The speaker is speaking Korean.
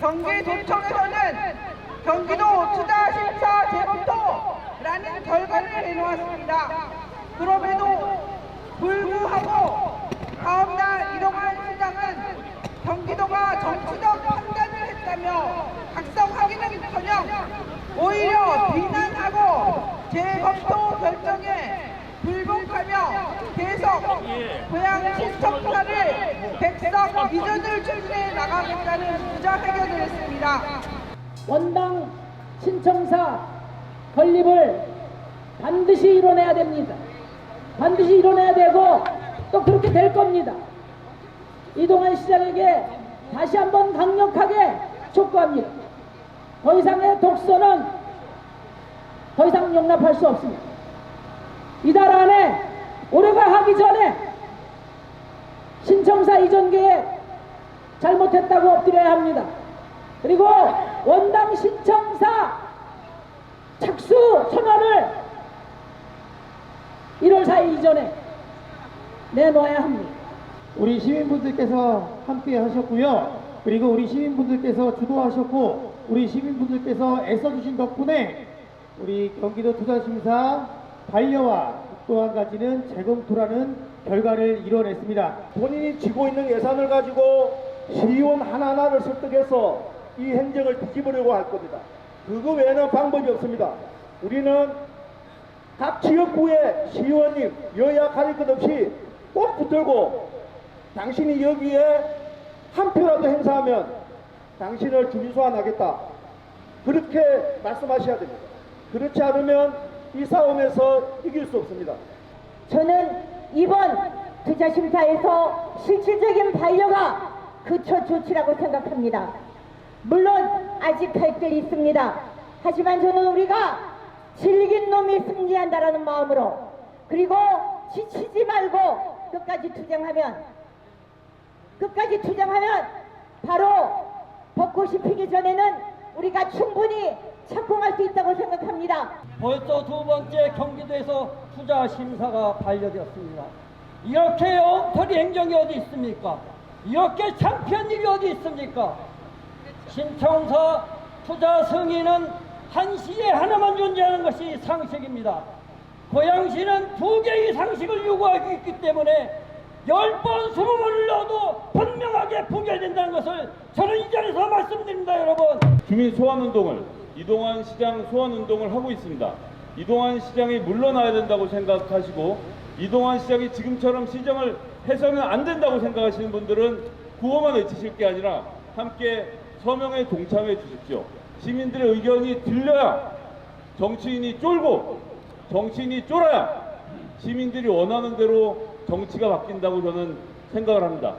경기도청에서는 경기도 투자 심사 재검토라는 결과를 내놓았습니다. 그럼에도 불구하고 시장은 경기도가 정치적 판단을 했다며 각성하기는커녕 오히려 비난하고 재검토 결정에 불복하며 계속 고향 신청사를 백석 이전을 추진해 나가겠다는 기자회견을 했습니다. 원당 신청사 건립을 반드시 이뤄내야 됩니다. 반드시 이뤄내야 되고 또 그렇게 될 겁니다. 이동환 시장에게 다시 한번 강력하게 촉구합니다. 더 이상의 독서는 더 이상 용납할 수 없습니다. 이달 안에 올해가 하기 전에 신청사 이전 계획 잘못했다고 엎드려야 합니다. 그리고 원당 신청사 착수 선언을 1월 4일 이전에 내놓아야 합니다. 우리 시민분들께서 함께 하셨고요. 그리고 우리 시민분들께서 주도하셨고, 우리 시민분들께서 애써주신 덕분에 우리 경기도 투자심사 반려와 또 한 가지는 재검토라는 결과를 이뤄냈습니다. 본인이 쥐고 있는 예산을 가지고 시의원 하나하나를 설득해서 이 행정을 뒤집으려고 할 겁니다. 그거 외에는 방법이 없습니다. 우리는 각 지역구의 시의원님 여야 가릴 것 없이 꼭 붙들고 당신이 여기에 한 표라도 행사하면 당신을 주민 소환하겠다. 그렇게 말씀하셔야 됩니다. 그렇지 않으면 이 싸움에서 이길 수 없습니다. 저는 이번 투자심사에서 실질적인 반려가 그첫 조치라고 생각합니다. 물론 아직 할 길이 있습니다. 하지만 저는 우리가 질긴 놈이 승리한다라는 마음으로 그리고 지치지 말고 끝까지 투쟁하면 끝까지 투쟁하면 바로 벚꽃이 피기 전에는 우리가 충분히 착공할 수 있다고 생각합니다. 벌써 두 번째 경기도에서 투자 심사가 반려되었습니다. 이렇게 엉터리 행정이 어디 있습니까? 이렇게 창피한 일이 어디 있습니까? 신청사 투자 승인은 한 시에 하나만 존재하는 것이 상식입니다. 고양시는 두 개의 상식을 요구하고 있기 때문에 열 번, 스무 번을 넣어도 분명하게 부결된다는 것을 저는 이 자리에서 말씀드립니다, 여러분. 주민 소환 운동을 이동환 시장 소환 운동을 하고 있습니다. 이동환 시장이 물러나야 된다고 생각하시고 이동환 시장이 지금처럼 시정을 해서는 안 된다고 생각하시는 분들은 구호만 외치실 게 아니라 함께 서명에 동참해 주십시오. 시민들의 의견이 들려야 정치인이 쫄고 정치인이 쫄아야 시민들이 원하는 대로 정치가 바뀐다고 저는 생각을 합니다.